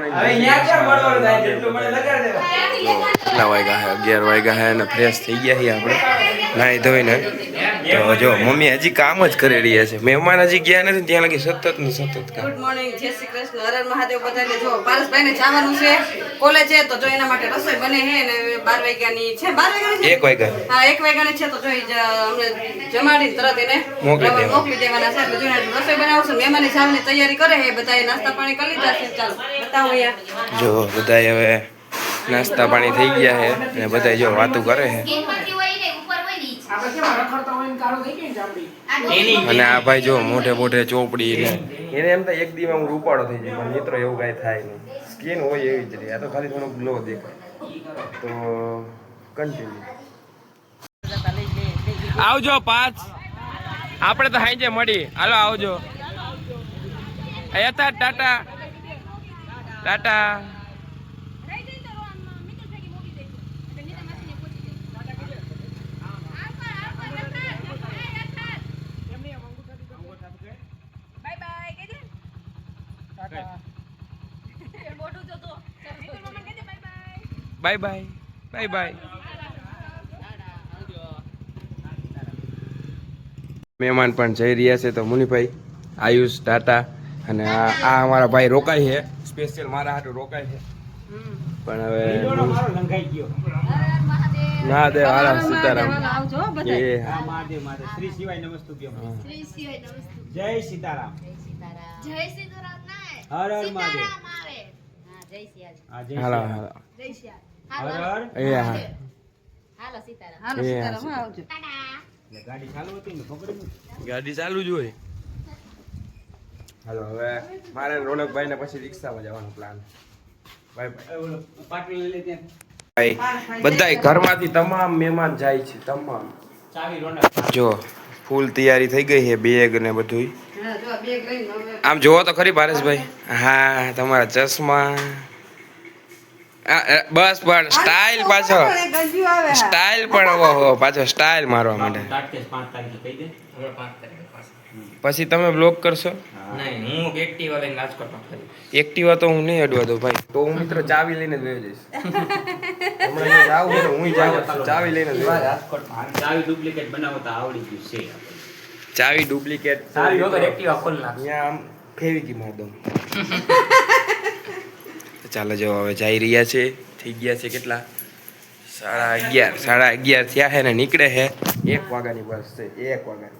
Morning હવે અહીંયા ક્યાં મળવાનું થાય? જેટલું મને લગાડ દેવા કેટલા વાગ્યા હે અગિયાર વાગ્યા હે અને ફ્રેશ થઈ ગયા છીએ આપણે. નાહી ધોઈને. તો જો મમ્મી હજી કામ જ કરી રહ્યા છે મહેમાન હજી ગયા નથી ત્યાં લગી સતત ને સતત કામ. ગુડ મોર્નિંગ જય શ્રી કૃષ્ણ. હર મહાદેવ બધાને. જો પારસભાઈ ને જવાનું છે. કોલેજ છે તો જો એના માટે રસોઈ બને છે ને બાર વાગ્યાની છે. 12 વાગ્યાની છે? એક વાગ્યા. હા એક વાગ્યાની છે તો જો અમને જમાડી તરત એને મોકલી દેવા. મોકલી દેવાના છે. બધું રસોઈ બનાવશું. મહેમાનની સાવની તૈયારી કરે છે. બધાએ નાસ્તા પાણી કરી લીધા છે. ચાલો બતાવો યાર જો બધા હવે નાસ્તા પાણી થઈ ગયા છે અને બધા જો વાતો કરે છે. અને આ ભાઈ જો મોઢે મોઢે ચોપડી ને. એને એમ તો એક દીમાં હું રૂપાળો થઈ જાય પણ મિત્રો એવું કાંઈ થાય નહીં. સ્કિન હોય એવી જ રહી. આ તો ખાલી થોડો ગ્લો દેખાય. તો કન્ટિન્યુ આવજો પાંચ. આપણે તો હાઈજે મળી. હાલો આવજો. Tata. Tata. Bye bye bye bye મહેમાન પણ જઈ રહ્યા છે તો મુનિભાઈ આયુષ ટાટા અને આ આ અમારા ભાઈ રોકાય છે. સ્પેશિયલ મારા હાટું રોકાય છે. પણ હવે ના દે હારા સીતારામ. એ શ્રી શિવાય નમસ્તુ જય સીતારામ. જય સીતારામ. હર હર મહાદેવ. હા જય જય હાલો જય સિયા એ હા. હાલો સીતારામ. હાલો સીતારામ હા. હા, આવજો. ગાડી ચાલુ હતી ને ખબર ગાડી ચાલુ જ હોય. હાલો હવે મારે રોનકભાઈ ને પછી રિક્ષામાં જવાનો પ્લાન બાય બાય ઓલો પાટલી લઈ લે ત્યાં. ભાઈ બધાય ઘરમાંથી તમામ મહેમાન જાય છે તમામ. જો ફૂલ તૈયારી થઈ ગઈ છે બેગ ને બધું આમ જોવો તો ખરી પારેશભાઈ હા તમારા ચશ્મા. બસ પણ સ્ટાઇલ પાછો. સ્ટાઇલ પણ ઓહો પાછો સ્ટાઇલ મારવા તારીખે પાછા. પછી તમે બ્લોક કરશો? નહીં એક્ટિવા તો હું નહીં અડવા દઉં ભાઈ. તો હું મિત્રો ચાવી લઈને જ વયો જઈશ. હમણાં અહીંયા તો હું જાવ ચાવી લઈને જ ચાવી ડુપ્લિકેટ બનાવતા આવડી ગયું છે. ચાવી ડુપ્લિકેટ ચાવી વગર એક્ટિવા ખોલ નાખ આમ ફેવિકી માર દઉં. ચાલો જો હવે જઈ રહ્યા છે. થઈ ગયા છે કેટલા? સાડા અગિયાર. સાડા અગિયાર થયા છે ને નીકળે છે. એક વાગ્યાની બસ છે. એક વાગ્યાની.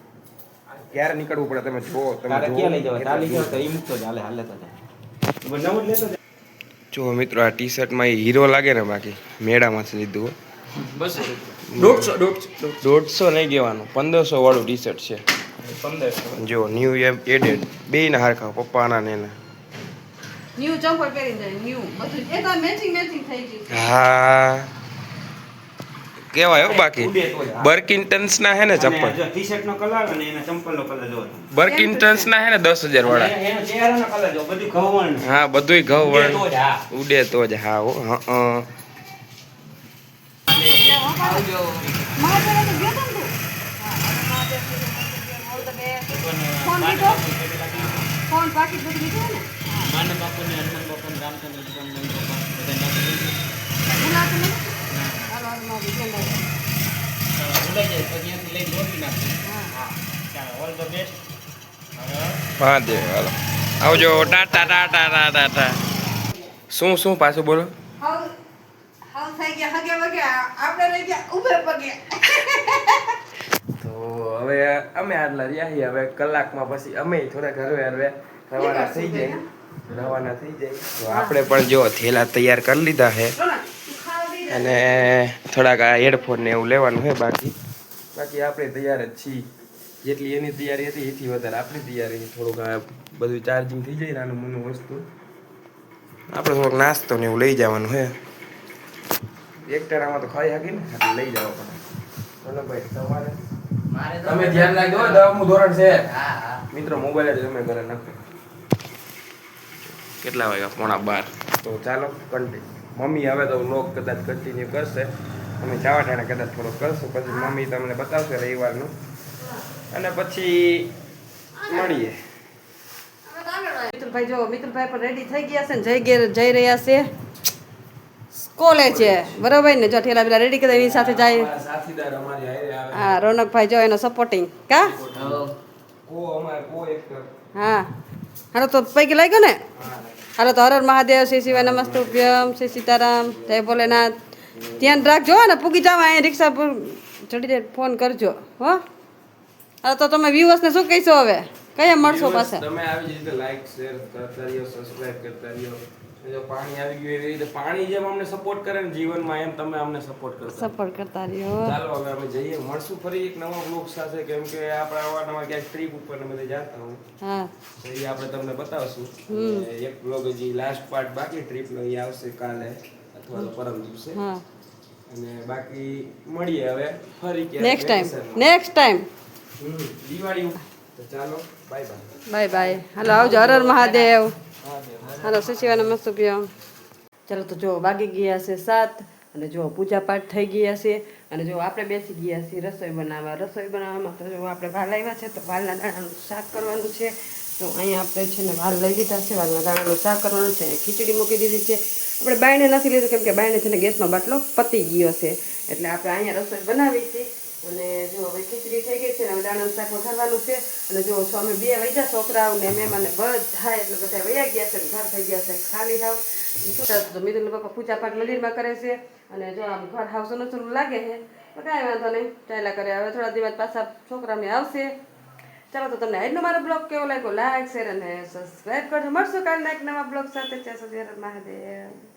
ક્યારે નીકળવું પડે તમે જો તમે જ મિત્રો આ ટી શર્ટમાં એ હીરો લાગે ને બાકી મેળામાંથી લીધું બસ દોઢસો દોઢસો દોઢસો. નહીં કહેવાનું પંદરસો વાળું ટી શર્ટ છે જો ન્યૂ એડેડ બે ના હારખા પપ્પાના ને એના. ન્યુ ચંપલ પહેરીને જાય ન્યુ બધું એ તો મેચિંગ મેચિંગ થઈ ગયું. હા. કેવાય હો બાકી. બર્કિન્ટન્સ ના હે. ને અને ચપ્પલ? જો ટી-શર્ટ નો કલર અને એના ચંપલ નો કલર જો બર્કિન્ટન્સ ના હે ને દસ હજાર વાળા. એનો ચહેરા નો કલર જો બધું ઘઉં હા બધુંય ઘઉં ઉડે વણ તો જ, હા. ઉડે તો જ હા હો હં, હં. મહાદેવ તો ગયો તો? ને તું? બે. ફોન લીધો? ફોન પાકીટ બધું લીધું ને? માને બાપુ ને હનુમાન રામચંદ્ર ભગવાન બધાને આપી દીધું. ભૂલાતું નહીં? હાલો, હાલો, રાખજો. ભૂલાઈ જાય તો ત્યાંથી લઈને મોટી નાખીએ. હા. ચાલો, best. મહાદેવ હાલો આવજો ટાટા ટાટા ટાટા ટા શું શું પાછું બોલો હાવ હાવ થઈ ગયા હગે વગે આપણે રહી ગયા ઉભે પગે હવે અમે આટલા રહ્યા હવે કલાકમાં પછી અમે થોડા ઘરે હવે રવાના થઈ જાય. રવાના થઈ જાય. તો આપણે પણ જો થેલા તૈયાર કરી લીધા છે. અને થોડાક આ હેડફોન ને એવું લેવાનું છે બાકી. બાકી આપણે તૈયાર જ છીએ. જેટલી એની તૈયારી હતી એથી વધારે આપણી તૈયારી થોડુંક આ બધું ચાર્જિંગ થઈ જાય નાનું મોનું વસ્તુ. આપણે થોડોક નાસ્તો ને એવું લઈ જવાનું છે. એક ટેરામાં તો ખાઈ શકીએ ને લઈ જવા પડે. ચલો ભાઈ તમારે તમે ધ્યાન રાખજો દસમું ધોરણ છે. હા હા. મિત્રો મોબાઈલ જ તમે ઘરે નાખો. કેટલા વાગ્યા? પોણા બાર. તો ચાલો કન્ટિન્યુ મમ્મી હવે તો લોક કદાચ કન્ટિન્યુ કરશે. અમે જવા ટાણે કદાચ થોડો કરશું. પછી મમ્મી તમને બતાવશે રવિવારનું. અને પછી મળીએ. હવે તો આગળ વાળા. મિત્રો મિતુલભાઈ જો મિત્રભાઈ પણ રેડી થઈ ગયા છે ને જઈ ગયા જઈ રહ્યા છે. કોલેજ છે? બરોબર ને? જો ઠેલા પેલા રેડી કરી એની સાથે જાય. અમારા સાથીદાર અમારી હારે આવે. હા રોનકભાઈ જો એનો સપોર્ટિંગ કા? કો અમારે કો એક્ટર હા. હાલો તો પૈકી લાગ્યો ને? હાલો તો હરર મહાદેવ શ્રી શિવાય નમસ્તુભ્યમ શ્રી સીતારામ જય ભોલેનાથ. ધ્યાન રાખજો હો ને પૂગી જાવ અહીંયા રિક્ષા પર. ચડી જાય ફોન કરજો હો. હાલો તો તમે વ્યુઅર્સને શું કહીશો હવે? કયા મળશો પાસે તમે આવી જ રીતે લાઈક શેર કરતા રહ્યો સબસ્ક્રાઇબ કરતા રહ્યો. જો પાણી આવી ગયું એવી રીતે પાણી જેમ અમને સપોર્ટ કરે ને જીવનમાં એમ તમે અમને સપોર્ટ કરતા સપોર્ટ કરતા રહ્યો ચાલો હવે અમે જઈએ. મળશું ફરી એક નવા બ્લોગ સાથે. કેમ કે આપણે અવારનવાર ક્યાંક ટ્રીપ ઉપર અમે જતા હું. હા. તો એ આપણે તમને બતાવશું. એક બ્લોગ હજી લાસ્ટ પાર્ટ બાકી ટ્રીપનો એ આવશે કાલે અથવા તો પરમ દિવસે. હા. અને બાકી મળીએ હવે ફરી કે next time next time Diwali તો ચાલો બાય બાય બાય બાય હાલો આવજો. હરર મહાદેવ. હાલો શિવાય નમસ્તુભ્યમ ચાલો તો જો વાગી ગયા છે સાત અને જો પૂજા પાઠ થઈ ગયા છે અને જો આપણે બેસી ગયા છીએ રસોઈ બનાવવા. રસોઈ બનાવવામાં તો જો આપણે વાલ આવ્યા છે તો વાલના દાણાનું શાક કરવાનું છે. તો અહીંયા આપણે છે ને વાલ લઈ લીધા છે, વાલના દાણાનું શાક કરવાનું છે. ખીચડી મૂકી દીધી છે. આપણે બાયણે નથી લીધું કેમ કે બાયણે છે ને ગેસનો બાટલો પતી ગયો છે. એટલે આપણે અહીંયા રસોઈ બનાવી છે. અને જો હવે ખીચડી થઈ ગઈ છે ને હવે દાણાનું શાક વઘારવાનું છે. અને જો છો અમે બે વૈજા છોકરાઓ ને મહેમાન બધા એટલે બધા વૈયા ગયા છે ઘર થઈ ગયા છે ખાલી હાવ. તો મિતુલ બાપા પૂજા પાઠ મંદિરમાં કરે છે. અને જો આમ ઘર હાવ સોનું લાગે છે કાંઈ વાંધો નહીં. ચાલ્યા કરે. હવે થોડા દિવસ પાછા છોકરાને આવશે. ચાલો તો તમને આજનો મારો બ્લોગ કેવો લાગ્યો? લાઈક શેર અને સબસ્ક્રાઈબ કરજો. મળશું કાલના એક નવા બ્લોગ સાથે. ત્યાં સુધી મહાદેવ.